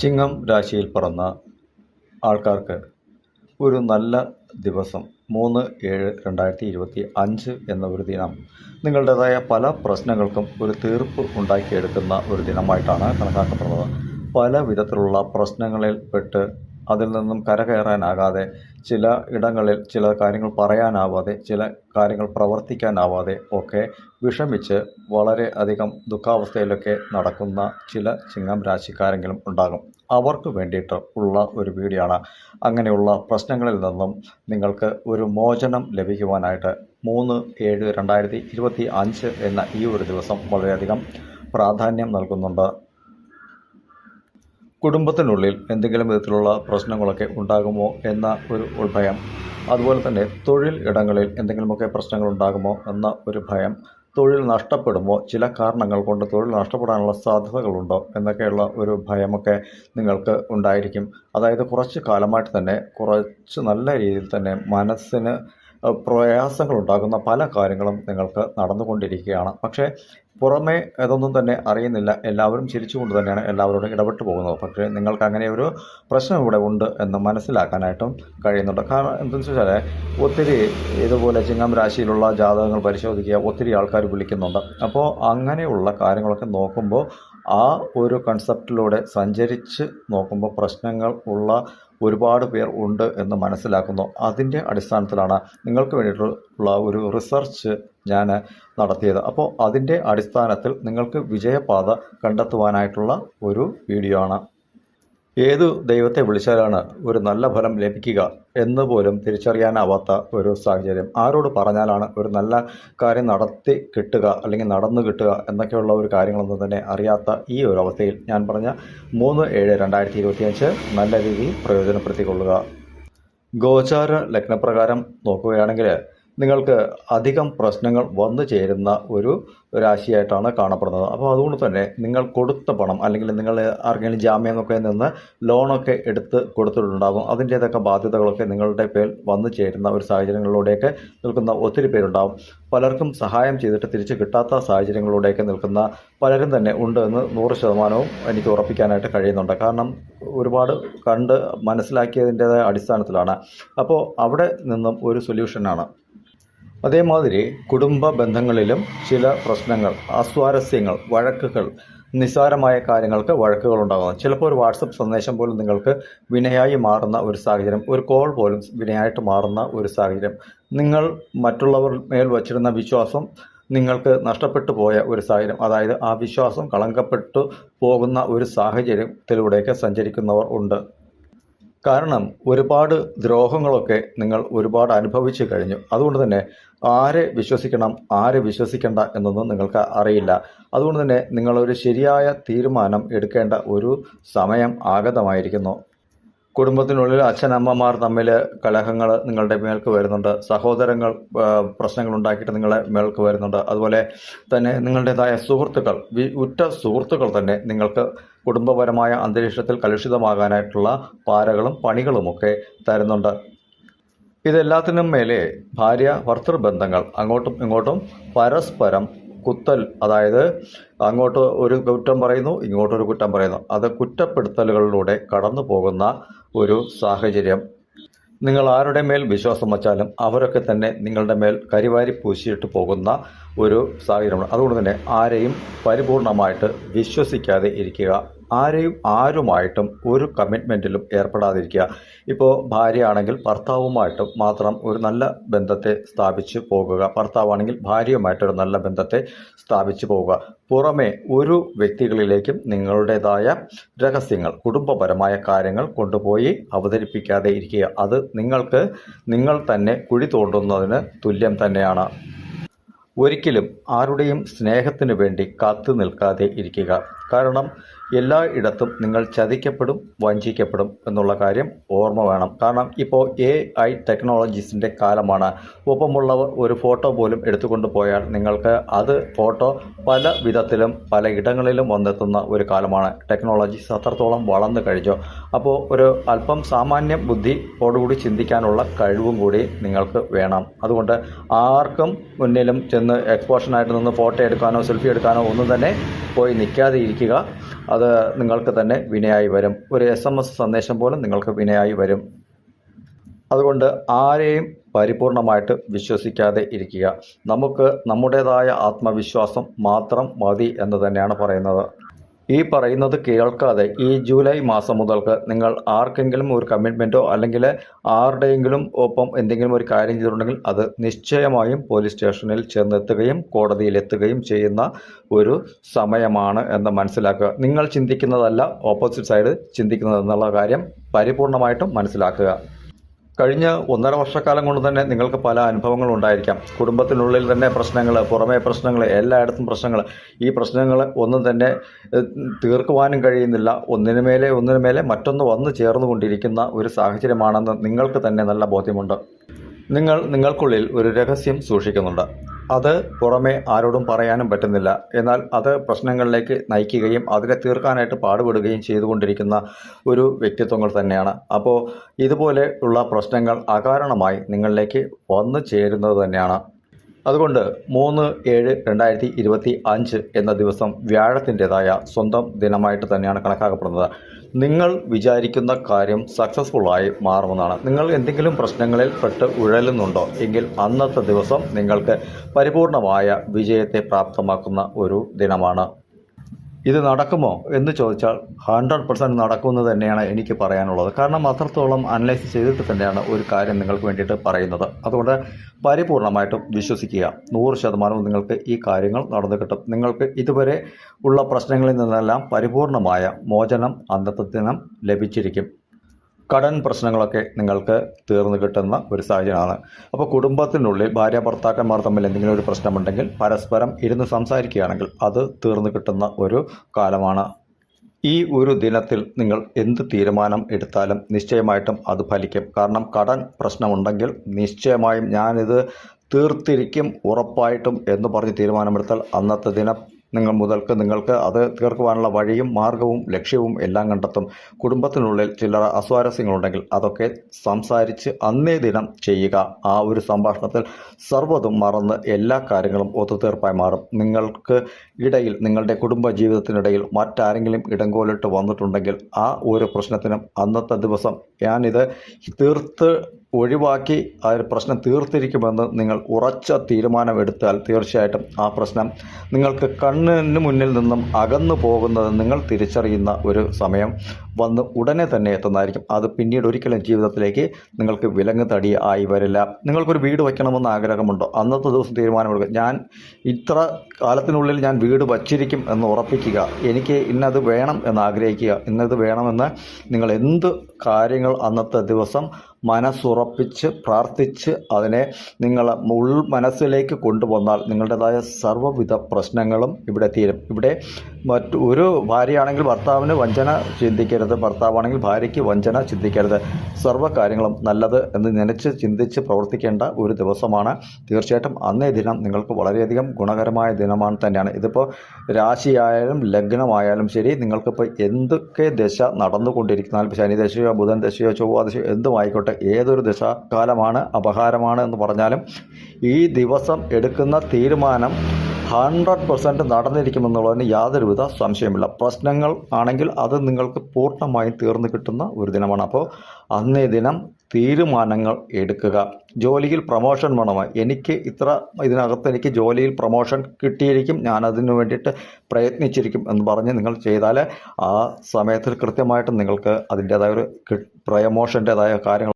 ചിങ്ങം രാശിയിൽ പിറന്ന ആൾക്കാർക്ക് ഒരു നല്ല ദിവസം മൂന്ന് ഏഴ് രണ്ടായിരത്തി ഇരുപത്തി അഞ്ച് എന്ന ഒരു ദിനം. നിങ്ങളുടേതായ പല പ്രശ്നങ്ങൾക്കും ഒരു തീർപ്പ് ഉണ്ടാക്കിയെടുക്കുന്ന ഒരു ദിനമായിട്ടാണ് കണക്കാക്കപ്പെടുന്നത്. പല വിധത്തിലുള്ള പ്രശ്നങ്ങളിൽ പെട്ട് അതിൽ നിന്നും കരകയറാനാകാതെ ചില ഇടങ്ങളിൽ ചില കാര്യങ്ങൾ പറയാനാവാതെ ചില കാര്യങ്ങൾ പ്രവർത്തിക്കാനാവാതെ ഒക്കെ വിഷമിച്ച് വളരെ അധികം ദുഃഖാവസ്ഥയിലൊക്കെ നടക്കുന്ന ചില ചിങ്ങം രാശിക്കാരെങ്കിലും ഉണ്ടാകും. അവർക്ക് വേണ്ടിയിട്ട് ഉള്ള ഒരു വീഡിയോ അങ്ങനെയുള്ള പ്രശ്നങ്ങളിൽ നിന്നും നിങ്ങൾക്ക് ഒരു മോചനം ലഭിക്കുവാനായിട്ട് മൂന്ന് ഏഴ് രണ്ടായിരത്തി ഇരുപത്തി അഞ്ച് എന്ന ഈ ഒരു ദിവസം വളരെയധികം പ്രാധാന്യം നൽകുന്നുണ്ട്. കുടുംബത്തിനുള്ളിൽ എന്തെങ്കിലും വിധത്തിലുള്ള പ്രശ്നങ്ങളൊക്കെ ഉണ്ടാകുമോ എന്ന ഒരു ഭയം. അതുപോലെ തന്നെ തൊഴിൽ ഇടങ്ങളിൽ എന്തെങ്കിലുമൊക്കെ പ്രശ്നങ്ങൾ ഉണ്ടാകുമോ എന്ന ഒരു ഭയം. തൊഴിൽ നഷ്ടപ്പെടുമോ ചില കാരണങ്ങൾ കൊണ്ട് തൊഴിൽ നഷ്ടപ്പെടാനുള്ള സാധ്യതകളുണ്ടോ എന്നൊക്കെയുള്ള ഒരു ഭയമൊക്കെ നിങ്ങൾക്ക് ഉണ്ടായിരിക്കും. അതായത് കുറച്ച് കാലമായിട്ട് തന്നെ കുറച്ച് നല്ല രീതിയിൽ തന്നെ മനസ്സിന് പ്രയാസങ്ങൾ ഉണ്ടാകുന്ന പല കാര്യങ്ങളും നിങ്ങൾക്ക് നടന്നുകൊണ്ടിരിക്കുകയാണ്. പക്ഷേ പുറമേ ഇതൊന്നും തന്നെ അറിയുന്നില്ല. എല്ലാവരും ചിരിച്ചുകൊണ്ട് തന്നെയാണ് എല്ലാവരോടും ഇടപെട്ടു പോകുന്നത്. പക്ഷേ നിങ്ങൾക്ക് അങ്ങനെ ഒരു പ്രശ്നം ഇവിടെ ഉണ്ട് എന്ന് മനസ്സിലാക്കാനായിട്ടും കഴിയുന്നുണ്ട്. കാരണം എന്തെന്ന് വെച്ചാൽ ഒത്തിരി ഇതുപോലെ ചിങ്ങം രാശിയിലുള്ള ജാതകങ്ങൾ പരിശോധിക്കുക ഒത്തിരി ആൾക്കാർ വിളിക്കുന്നുണ്ട്. അപ്പോൾ അങ്ങനെയുള്ള കാര്യങ്ങളൊക്കെ നോക്കുമ്പോൾ ആ ഒരു കൺസെപ്റ്റിലൂടെ സഞ്ചരിച്ച് നോക്കുമ്പോൾ പ്രശ്നങ്ങൾ ഉള്ള ഒരുപാട് പേർ ഉണ്ട് എന്ന് മനസ്സിലാക്കുന്നു. അതിന്റെ അടിസ്ഥാനത്തിലാണ് നിങ്ങൾക്ക് വേണ്ടിയിട്ടുള്ള ഒരു റിസർച്ച് ഞാൻ നടത്തിയത്. അപ്പോൾ അതിന്റെ അടിസ്ഥാനത്തിൽ നിങ്ങൾക്ക് വിജയപാത കണ്ടെത്തുവാനായിട്ടുള്ള ഒരു വീഡിയോ ആണ്. ഏതു ദൈവത്തെ വിളിച്ചാലാണ് ഒരു നല്ല ഫലം ലഭിക്കുക എന്ന് പോലും തിരിച്ചറിയാനാവാത്ത ഒരു സാഹചര്യം. ആരോട് പറഞ്ഞാലാണ് ഒരു നല്ല കാര്യം നടത്തി കിട്ടുക അല്ലെങ്കിൽ നടന്നു കിട്ടുക എന്നൊക്കെയുള്ള ഒരു കാര്യങ്ങളൊന്നും തന്നെ അറിയാത്ത ഈ ഒരു അവസ്ഥയിൽ ഞാൻ പറഞ്ഞ മൂന്ന് ഏഴ് രണ്ടായിരത്തി ഇരുപത്തിയഞ്ച് നല്ല രീതിയിൽ പ്രയോജനപ്പെടുത്തിക്കൊള്ളുക. ഗോചാര ലഗ്നപ്രകാരം നോക്കുകയാണെങ്കിൽ നിങ്ങൾക്ക് അധികം പ്രശ്നങ്ങൾ വന്നു ചേരുന്ന ഒരു രാശിയായിട്ടാണ് കാണപ്പെടുന്നത്. അപ്പോൾ അതുകൊണ്ട് തന്നെ നിങ്ങൾ കൊടുത്ത പണം അല്ലെങ്കിൽ നിങ്ങൾ ആർക്കെങ്കിലും ജാമ്യമൊക്കെ നിന്ന് ലോണൊക്കെ എടുത്ത് കൊടുത്തിട്ടുണ്ടാകും. അതിന്റെതൊക്കെ ബാധ്യതകളൊക്കെ നിങ്ങളുടെ പേർ വന്നു ചേരുന്ന ഒരു സാഹചര്യങ്ങളിലൂടെയൊക്കെ നിൽക്കുന്ന ഒത്തിരി പേരുണ്ടാകും പലർക്കും സഹായം ചെയ്തിട്ട് തിരിച്ച് കിട്ടാത്ത സാഹചര്യങ്ങളിലൂടെയൊക്കെ നിൽക്കുന്ന പലരും തന്നെ ഉണ്ട് എന്ന് നൂറ് ശതമാനവും എനിക്ക് ഉറപ്പിക്കാനായിട്ട് കഴിയുന്നുണ്ട്. കാരണം ഒരുപാട് കണ്ട് മനസ്സിലാക്കിയതിന്റേതായ അടിസ്ഥാനത്തിലാണ്. അപ്പോൾ അവിടെ നിന്നും ഒരു സൊല്യൂഷനാണ്. അതേമാതിരി കുടുംബ ബന്ധങ്ങളിലും ചില പ്രശ്നങ്ങൾ അസ്വാരസ്യങ്ങൾ വഴക്കുകൾ നിസ്സാരമായ കാര്യങ്ങൾക്ക് വഴക്കുകൾ ഉണ്ടാകുന്നു. ചിലപ്പോൾ ഒരു വാട്സപ്പ് സന്ദേശം പോലും നിങ്ങൾക്ക് വിനയായി മാറുന്ന ഒരു സാഹചര്യം ഒരു കോൾ പോലും വിനയായിട്ട് മാറുന്ന ഒരു സാഹചര്യം. നിങ്ങൾ മറ്റുള്ളവർ മേൽ വച്ചിരുന്ന വിശ്വാസം നിങ്ങൾക്ക് നഷ്ടപ്പെട്ടു പോയ ഒരു സാഹചര്യം. അതായത് ആ വിശ്വാസം കളങ്കപ്പെട്ടു പോകുന്ന ഒരു സാഹചര്യത്തിലൂടെയൊക്കെ സഞ്ചരിക്കുന്നവർ ഉണ്ട്. കാരണം ഒരുപാട് ദ്രോഹങ്ങളൊക്കെ നിങ്ങൾ ഒരുപാട് അനുഭവിച്ചു കഴിഞ്ഞു. അതുകൊണ്ട് തന്നെ ആരെ വിശ്വസിക്കണം ആരെ വിശ്വസിക്കേണ്ട എന്നൊന്നും നിങ്ങൾക്ക് അറിയില്ല. അതുകൊണ്ട് തന്നെ നിങ്ങളൊരു ശരിയായ തീരുമാനം എടുക്കേണ്ട ഒരു സമയം ആഗതമായിരിക്കുന്നു. കുടുംബത്തിനുള്ളിൽ അച്ഛനമ്മമാർ തമ്മിൽ കലഹങ്ങൾ നിങ്ങളുടെ മേൽക്ക് വരുന്നുണ്ട്. സഹോദരങ്ങൾ പ്രശ്നങ്ങൾ ഉണ്ടാക്കിയിട്ട് നിങ്ങളെ മേൽക്ക് വരുന്നുണ്ട്. അതുപോലെ തന്നെ നിങ്ങളുടേതായ സുഹൃത്തുക്കൾ ഉറ്റ സുഹൃത്തുക്കൾ തന്നെ നിങ്ങൾക്ക് കുടുംബപരമായ അന്തരീക്ഷത്തിൽ കലുഷിതമാകാനായിട്ടുള്ള പാരകളും പണികളുമൊക്കെ തരുന്നുണ്ട്. ഇതെല്ലാത്തിനും മേലെ ഭാര്യ ഭർത്തൃബന്ധങ്ങൾ അങ്ങോട്ടും ഇങ്ങോട്ടും പരസ്പരം കുത്തൽ അതായത് അങ്ങോട്ട് ഒരു കുറ്റം പറയുന്നു ഇങ്ങോട്ടൊരു കുറ്റം പറയുന്നു. അത് കുറ്റപ്പെടുത്തലുകളിലൂടെ കടന്നു പോകുന്ന ഒരു സാഹചര്യം. നിങ്ങൾ ആരുടെ മേൽ വിശ്വാസം വച്ചാലും അവരൊക്കെ തന്നെ നിങ്ങളുടെ മേൽ കരിവാരി പൂശിയിട്ട് പോകുന്ന ഒരു സാഹചര്യമാണ്. അതുകൊണ്ട് തന്നെ ആരെയും പരിപൂർണമായിട്ട് വിശ്വസിക്കാതെ ഇരിക്കുക. ആരെയും ആരുമായിട്ടും ഒരു കമ്മിറ്റ്മെന്റിലും ഏർപ്പെടാതിരിക്കുക. ഇപ്പോൾ ഭാര്യയാണെങ്കിൽ ഭർത്താവുമായിട്ടും മാത്രം ഒരു നല്ല ബന്ധത്തെ സ്ഥാപിച്ച് പോകുക. ഭർത്താവാണെങ്കിൽ ഭാര്യയുമായിട്ടൊരു നല്ല ബന്ധത്തെ സ്ഥാപിച്ച് പോവുക പുറമെ ഒരു വ്യക്തികളിലേക്കും നിങ്ങളുടേതായ രഹസ്യങ്ങൾ കുടുംബപരമായ കാര്യങ്ങൾ കൊണ്ടുപോയി അവതരിപ്പിക്കാതെ ഇരിക്കുക. അത് നിങ്ങൾക്ക് നിങ്ങൾ തന്നെ കുഴി തോണ്ടുന്നതിന് തുല്യം തന്നെയാണ്. ഒരിക്കലും ആരുടെയും സ്നേഹത്തിനു വേണ്ടി കാത്തു നിൽക്കാതെ ഇരിക്കുക. കാരണം എല്ലാ ഇടത്തും നിങ്ങൾ ചതിക്കപ്പെടും വഞ്ചിക്കപ്പെടും എന്നുള്ള കാര്യം ഓർമ്മ വേണം. കാരണം ഇപ്പോൾ എ ഐ ടെക്നോളജീസിന്റെ കാലമാണ്. ഒപ്പമുള്ളവർ ഒരു ഫോട്ടോ പോലും എടുത്തുകൊണ്ട് പോയാൽ നിങ്ങൾക്ക് അത് ഫോട്ടോ പല വിധത്തിലും പല ഇടങ്ങളിലും വന്നെത്തുന്ന ഒരു കാലമാണ്. ടെക്നോളജീസ് അത്രത്തോളം വളർന്നു കഴിഞ്ഞു. അപ്പോൾ ഒരു അല്പം സാമാന്യ ബുദ്ധിയോടുകൂടി ചിന്തിക്കാനുള്ള കഴിവും കൂടി നിങ്ങൾക്ക് വേണം. അതുകൊണ്ട് ആർക്കും മുന്നിലും ചെന്ന് എക്സ്പോഷനായിട്ട് നിന്ന് ഫോട്ടോ എടുക്കാനോ സെൽഫി എടുക്കാനോ ഒന്നും തന്നെ പോയി നിൽക്കാതെ ഇരിക്കുക ഇരിക്കുക അത് നിങ്ങൾക്ക് തന്നെ വിനയായി വരും. ഒരു എസ് എം എസ് സന്ദേശം പോലും നിങ്ങൾക്ക് വിനയായി വരും. അതുകൊണ്ട് ആരെയും പരിപൂർണമായിട്ട് വിശ്വസിക്കാതെ ഇരിക്കുക. നമുക്ക് നമ്മുടേതായ ആത്മവിശ്വാസം മാത്രം മതി എന്ന് തന്നെയാണ് പറയുന്നത്. ഈ പറയുന്നത് കേൾക്കാതെ ഈ ജൂലൈ മാസം മുതൽക്ക് നിങ്ങൾ ആർക്കെങ്കിലും ഒരു കമ്മിറ്റ്മെന്റോ അല്ലെങ്കിൽ ആരുടെയെങ്കിലും ഒപ്പം എന്തെങ്കിലും ഒരു കാര്യം ചെയ്തിട്ടുണ്ടെങ്കിൽ അത് നിശ്ചയമായും പോലീസ് സ്റ്റേഷനിൽ ചെന്നെത്തുകയും കോടതിയിലെത്തുകയും ചെയ്യുന്ന ഒരു സമയമാണ് എന്ന് മനസ്സിലാക്കുക. നിങ്ങൾ ചിന്തിക്കുന്നതല്ല ഓപ്പോസിറ്റ് സൈഡ് ചിന്തിക്കുന്നത് എന്നുള്ള കാര്യം പരിപൂർണമായിട്ടും മനസ്സിലാക്കുക. കഴിഞ്ഞ ഒന്നര വർഷക്കാലം കൊണ്ട് തന്നെ നിങ്ങൾക്ക് പല അനുഭവങ്ങളും ഉണ്ടായിരിക്കാം. കുടുംബത്തിനുള്ളിൽ തന്നെ പ്രശ്നങ്ങൾ പുറമേ പ്രശ്നങ്ങൾ എല്ലായിടത്തും പ്രശ്നങ്ങൾ ഈ പ്രശ്നങ്ങൾ ഒന്നും തന്നെ തീർക്കുവാനും കഴിയുന്നില്ല. ഒന്നിനു മേലെ ഒന്നിനു മേലെ മറ്റൊന്ന് വന്നു ചേർന്നുകൊണ്ടിരിക്കുന്ന ഒരു സാഹചര്യമാണെന്ന് നിങ്ങൾക്ക് തന്നെ നല്ല ബോധ്യമുണ്ട്. നിങ്ങൾ നിങ്ങൾക്കുള്ളിൽ ഒരു രഹസ്യം സൂക്ഷിക്കുന്നുണ്ട്. അത് പുറമെ ആരോടും പറയാനും പറ്റുന്നില്ല. എന്നാൽ അത് പ്രശ്നങ്ങളിലേക്ക് നയിക്കുകയും അതിനെ തീർക്കാനായിട്ട് പാടുപെടുകയും ചെയ്തുകൊണ്ടിരിക്കുന്ന ഒരു വ്യക്തിത്വങ്ങൾ തന്നെയാണ്. അപ്പോൾ ഇതുപോലെ ഉള്ള പ്രശ്നങ്ങൾ അകാരണമായി നിങ്ങളിലേക്ക് വന്നു ചേരുന്നത് തന്നെയാണ്. അതുകൊണ്ട് മൂന്ന് ഏഴ് രണ്ടായിരത്തി ഇരുപത്തി അഞ്ച് എന്ന ദിവസം വ്യാഴത്തിന്റെതായ സ്വന്തം ദിനമായിട്ട് തന്നെയാണ് കണക്കാക്കപ്പെടുന്നത്. നിങ്ങൾ വിചാരിക്കുന്ന കാര്യം സക്സസ്ഫുള്ളായി മാറുമെന്നാണ്. നിങ്ങൾ എന്തെങ്കിലും പ്രശ്നങ്ങളിൽ പെട്ട് ഉഴലുന്നുണ്ടോ എങ്കിൽ അന്നത്തെ ദിവസം നിങ്ങൾക്ക് പരിപൂർണമായ വിജയത്തെ പ്രാപ്തമാക്കുന്ന ഒരു ദിനമാണ് ഇത് നടക്കുമോ എന്ന് ചോദിച്ചാൽ ഹൺഡ്രഡ് പെർസെന്റ് നടക്കുമെന്ന് തന്നെയാണ് എനിക്ക് പറയാനുള്ളത്. കാരണം അത്രത്തോളം അനലൈസ് ചെയ്തിട്ട് തന്നെയാണ് ഒരു കാര്യം നിങ്ങൾക്ക് വേണ്ടിയിട്ട് പറയുന്നത്. അതുകൊണ്ട് പരിപൂർണമായിട്ടും വിശ്വസിക്കുക. നൂറ് ശതമാനവും നിങ്ങൾക്ക് ഈ കാര്യങ്ങൾ നടന്നു കിട്ടും. നിങ്ങൾക്ക് ഇതുവരെ ഉള്ള പ്രശ്നങ്ങളിൽ നിന്നെല്ലാം പരിപൂർണമായ മോചനം അന്നത്തെ ദിനം ലഭിച്ചിരിക്കും. കടൻ പ്രശ്നങ്ങളൊക്കെ നിങ്ങൾക്ക് തീർന്നു കിട്ടുന്ന ഒരു സാഹചര്യമാണ്. അപ്പോൾ കുടുംബത്തിനുള്ളിൽ ഭാര്യ ഭർത്താക്കന്മാർ തമ്മിൽ എന്തെങ്കിലും ഒരു പ്രശ്നമുണ്ടെങ്കിൽ പരസ്പരം ഇരുന്ന് സംസാരിക്കുകയാണെങ്കിൽ അത് തീർന്നു കിട്ടുന്ന ഒരു കാലമാണ്. ഈ ഒരു ദിനത്തിൽ നിങ്ങൾ എന്ത് തീരുമാനം എടുത്താലും നിശ്ചയമായിട്ടും അത് ഫലിക്കും. കാരണം കടൻ പ്രശ്നമുണ്ടെങ്കിൽ നിശ്ചയമായും ഞാനിത് തീർത്തിരിക്കും ഉറപ്പായിട്ടും എന്ന് പറഞ്ഞ് തീരുമാനമെടുത്താൽ അന്നത്തെ ദിനം നിങ്ങൾ മുതൽക്ക് നിങ്ങൾക്ക് അത് തീർക്കുവാനുള്ള വഴിയും മാർഗവും ലക്ഷ്യവും എല്ലാം കണ്ടെത്തും. കുടുംബത്തിനുള്ളിൽ ചില അസ്വാരസ്യങ്ങളുണ്ടെങ്കിൽ അതൊക്കെ സംസാരിച്ച് അന്നേ ദിനം ചെയ്യുക. ആ ഒരു സംഭാഷണത്തിൽ സർവതും മറന്ന് എല്ലാ കാര്യങ്ങളും ഒത്തുതീർപ്പായി മാറും. നിങ്ങൾക്ക് ഇടയിൽ നിങ്ങളുടെ കുടുംബ ജീവിതത്തിനിടയിൽ മറ്റാരെങ്കിലും ഇടങ്കോലിട്ട് വന്നിട്ടുണ്ടെങ്കിൽ ആ ഒരു പ്രശ്നത്തിനും അന്നത്തെ ദിവസം ഞാനിത് തീർത്ത് ഒഴിവാക്കി ആ ഒരു പ്രശ്നം തീർത്തിരിക്കുമെന്ന് നിങ്ങൾ ഉറച്ച തീരുമാനമെടുത്താൽ തീർച്ചയായിട്ടും ആ പ്രശ്നം നിങ്ങൾക്ക് കണ്ണിന് മുന്നിൽ നിന്നും അകന്നു പോകുന്നത് നിങ്ങൾ തിരിച്ചറിയുന്ന ഒരു സമയം വന്ന് ഉടനെ തന്നെ എത്തുന്നതായിരിക്കും. അത് പിന്നീട് ഒരിക്കലും ജീവിതത്തിലേക്ക് നിങ്ങൾക്ക് വിലങ്ങ് തടി ആയി വരില്ല. നിങ്ങൾക്കൊരു വീട് വയ്ക്കണമെന്ന് ആഗ്രഹമുണ്ടോ? അന്നത്തെ ദിവസം തീരുമാനമെടുക്കുക. ഞാൻ ഇത്ര കാലത്തിനുള്ളിൽ ഞാൻ വീട് വച്ചിരിക്കും എന്ന് ഉറപ്പിക്കുക. എനിക്ക് ഇന്നത് വേണം എന്ന് ആഗ്രഹിക്കുക. ഇന്നത് വേണമെന്ന് നിങ്ങൾ എന്ത് കാര്യങ്ങൾ അന്നത്തെ ദിവസം മനസ്സുറപ്പിച്ച് പ്രാർത്ഥിച്ച് അതിനെ നിങ്ങൾ ഉൾ മനസ്സിലേക്ക് കൊണ്ടുവന്നാൽ നിങ്ങളുടേതായ സർവവിധ പ്രശ്നങ്ങളും ഇവിടെ തീരും. ഇവിടെ മറ്റു ഒരു ഭാര്യയാണെങ്കിൽ ഭർത്താവിന് വഞ്ചന ചിന്തിക്കരുത് ഭർത്താവാണെങ്കിൽ ഭാര്യയ്ക്ക് വഞ്ചന ചിന്തിക്കരുത്. സർവ കാര്യങ്ങളും നല്ലത് എന്ന് നനച്ച് ചിന്തിച്ച് പ്രവർത്തിക്കേണ്ട ഒരു ദിവസമാണ്. തീർച്ചയായിട്ടും അന്നേ ദിനം നിങ്ങൾക്ക് വളരെയധികം ഗുണകരമായ ദിനമാണ് തന്നെയാണ്. ഇതിപ്പോൾ രാശിയായാലും ലഗ്നമായാലും ശരി നിങ്ങൾക്കിപ്പോൾ എന്തൊക്കെ ദശ നടന്നുകൊണ്ടിരിക്കുന്നാൽ ശനി ദശയോ ബുധൻ ദശയോ ചൊവ്വ ദശയോ എന്തും ആയിക്കോട്ടെ ഏതൊരു ദശാകാലമാണ് അപഹാരമാണ് എന്ന് പറഞ്ഞാലും ഈ ദിവസം എടുക്കുന്ന തീരുമാനം ഹൺഡ്രഡ് പെർസെന്റ് നടന്നിരിക്കുമെന്നുള്ളതിന് യാതൊരുവിധ സംശയമില്ല പ്രശ്നങ്ങൾ ആണെങ്കിൽ അത് നിങ്ങൾക്ക് പൂർണമായും തീർന്നു കിട്ടുന്ന ഒരു ദിനമാണ്. അപ്പോൾ അന്നേ ദിനം തീരുമാനങ്ങൾ എടുക്കുക. ജോലിയിൽ പ്രൊമോഷൻ വേണമോ എനിക്ക് ഇത്ര ഇതിനകത്ത് എനിക്ക് ജോലിയിൽ പ്രൊമോഷൻ കിട്ടിയിരിക്കും. ഞാൻ അതിന് വേണ്ടിയിട്ട് പ്രയത്നിച്ചിരിക്കും എന്ന് പറഞ്ഞ് നിങ്ങൾ ചെയ്താൽ ആ സമയത്തിൽ കൃത്യമായിട്ട് നിങ്ങൾക്ക് അതിന്റേതായ ഒരു പ്രമോഷന്റേതായ കാര്യങ്ങൾ